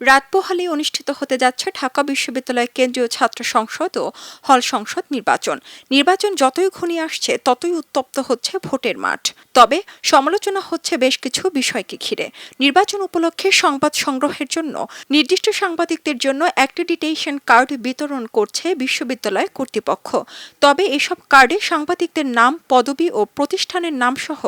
রাত পোহালে অনুষ্ঠিত হতে যাচ্ছে ঢাকা বিশ্ববিদ্যালয় কেন্দ্রীয় ছাত্র সংসদ ও হল সংসদ নির্বাচন। নির্বাচন যতই ঘনিয়ে আসছে, ততই উত্তপ্ত হচ্ছে ভোটের মাঠ। তবে সমালোচনা হচ্ছে বেশ কিছু বিষয়কে ঘিরে। নির্বাচন উপলক্ষে সংবাদ সংগ্রহের জন্য, নির্দিষ্ট সাংবাদিকদের জন্য অ্যাক্রেডিটেশন কার্ড বিতরণ করছে বিশ্ববিদ্যালয় কর্তৃপক্ষ। তবে এসব কার্ডে সাংবাদিকদের নাম, পদবি ও প্রতিষ্ঠানের নাম সহ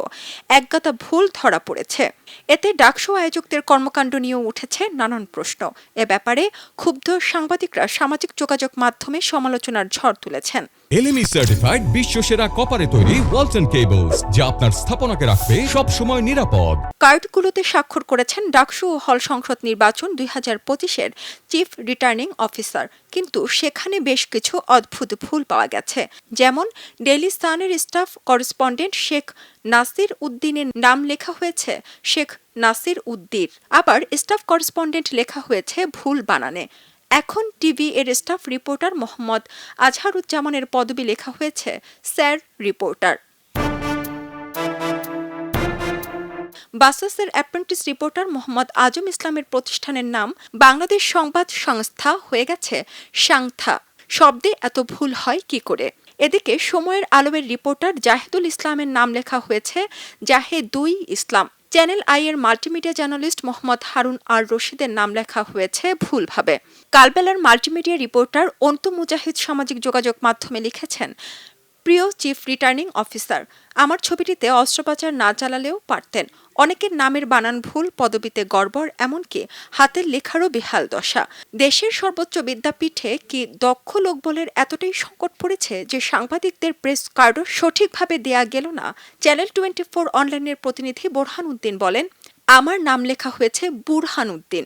ভুল ধরা পড়েছে। এতে ডাকসু আয়োজকদের কর্মকাণ্ড নিয়েও উঠেছে নানান প্রশ্ন। এ ব্যাপারে ক্ষুব্ধ সাংবাদিকরা সামাজিক যোগাযোগ মাধ্যমে সমালোচনার ঝড় তুলেছেন। এলএমই সার্টিফাইড বিশ্ব সেরা কপারে তৈরি ওয়ালটন কেবলস যা আপনার স্থাপনাকে রাখবে সব সময় নিরাপদ। কার্ডগুলোতে স্বাক্ষর করেছেন ডাকসু ও হল সংসদ নির্বাচন দুই হাজার পঁচিশের চিফ রিটার্নিং অফিসার কিন্তু সেখানে বেশ কিছু অদ্ভুত ভুল পাওয়া গেছে। যেমন ডেইলি সানের স্টাফ করেসপন্ডেন্ট শেখ নাসির উদ্দিনের নাম লেখা হয়েছে শেখ নাসির উদ্দির আবার স্টাফ করেসপন্ডেন্ট লেখা হয়েছে ভুল বানানে। এখন টিভি এর স্টাফ রিপোর্টার মোহাম্মদ আজহারুজ্জামানের পদবি লেখা হয়েছে, স্যার রিপোর্টার বাসাসের অ্যাপ্রেন্টিস রিপোর্টার মোহাম্মদ আজম ইসলামের প্রতিষ্ঠানের নাম বাংলাদেশ সংবাদ সংস্থা হয়ে গেছে সাংথা। শব্দে এত ভুল হয় কি করে? এদিকে সময়ের আলোমের রিপোর্টার জাহেদুল ইসলামের নাম লেখা হয়েছে জাহেদুই ইসলাম। চ্যানেল আই এর মাল্টিমিডিয়া জার্নালিস্ট মোহাম্মদ হারুন আর রশিদের নাম লেখা হয়েছে ভুলভাবে। কালবেলার মাল্টিমিডিয়া রিপোর্টার অন্তু মুজাহিদ সামাজিক যোগাযোগ মাধ্যমে লিখেছেন প্রিয় চিফ রিটার্নিং অফিসার আমার ছবিটিতে অস্ত্রোপচার না চালালেও পারতেন। অনেকের নামের বানান ভুল, পদবিতে গড়বড়, এমনকি হাতের লেখারও বেহাল দশা। দেশের সর্বোচ্চ বিদ্যাপীঠে কি দক্ষ লোকবলের এতটাই সংকট পড়েছে যে সাংবাদিকদের প্রেস কার্ডও সঠিকভাবে দেয়া গেল না? চ্যানেল টোয়েন্টি ফোর অনলাইনের প্রতিনিধি বোরহান উদ্দিন বলেন, আমার নাম লেখা হয়েছে বুরহান উদ্দিন।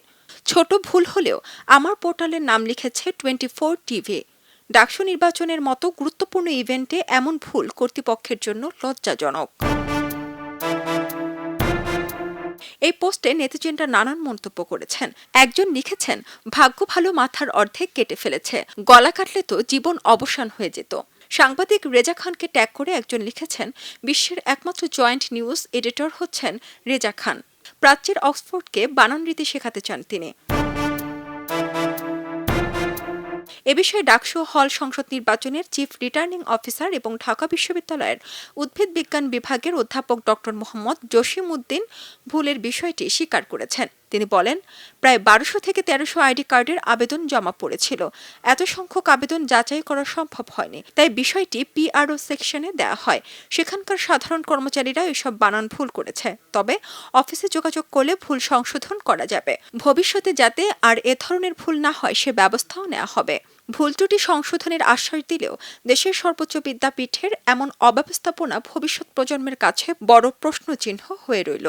ছোট ভুল হলেও আমার পোর্টালের নাম লিখেছে টোয়েন্টি ফোর টিভি ডাকসু নির্বাচনের মতো গুরুত্বপূর্ণ ইভেন্টে এমন ভুল কর্তৃপক্ষের জন্য লজ্জাজনক। এই পোস্টে নেতিজেনরা নানান মন্তব্য করেছেন। একজন লিখেছেন, ভাগ্য ভালো মাথার অর্ধেক কেটে ফেলেছে। গলা কাটলে তো জীবন অবসান হয়ে যেত। সাংবাদিক রেজা খানকে ট্যাগ করে একজন লিখেছেন, বিশ্বের একমাত্র জয়েন্ট নিউজ এডিটর হচ্ছেন রেজা খান। প্রাচ্যের অক্সফোর্ডকে বানান রীতি শেখাতে চান তিনি। এ বিষয়ে ডাকসু হল সংসদ নির্বাচনের চিফ রিটার্নিং অফিসার এবং ঢাকা বিশ্ববিদ্যালয়ের উদ্ভিদ বিজ্ঞান বিভাগের অধ্যাপক ডক্টর মোহাম্মদ জসিম উদ্দিন ভুলের বিষয়টি স্বীকার করেছেন। তিনি বলেন, প্রায় বারোশো থেকে তেরোশো আইডি কার্ডের আবেদন জমা পড়েছিল। এত সংখ্যক আবেদন যাচাই করা সম্ভব হয়নি। তাই বিষয়টি পিআরও সেকশনে দেওয়া হয়। সেখানকার সাধারণ কর্মচারীরা এসব বানান ভুল করেছে। তবে অফিসে যোগাযোগ করলে ভুল সংশোধন করা যাবে। ভবিষ্যতে যাতে আর এ ধরনের ভুল না হয়, সে ব্যবস্থাও নেওয়া হবে। ভুল ত্রুটি সংশোধনের আশ্বাস দিলেও দেশের সর্বোচ্চ বিদ্যাপীঠের এমন অব্যবস্থাপনা ভবিষ্যৎ প্রজন্মের কাছে বড় প্রশ্নচিহ্ন হয়ে রইল।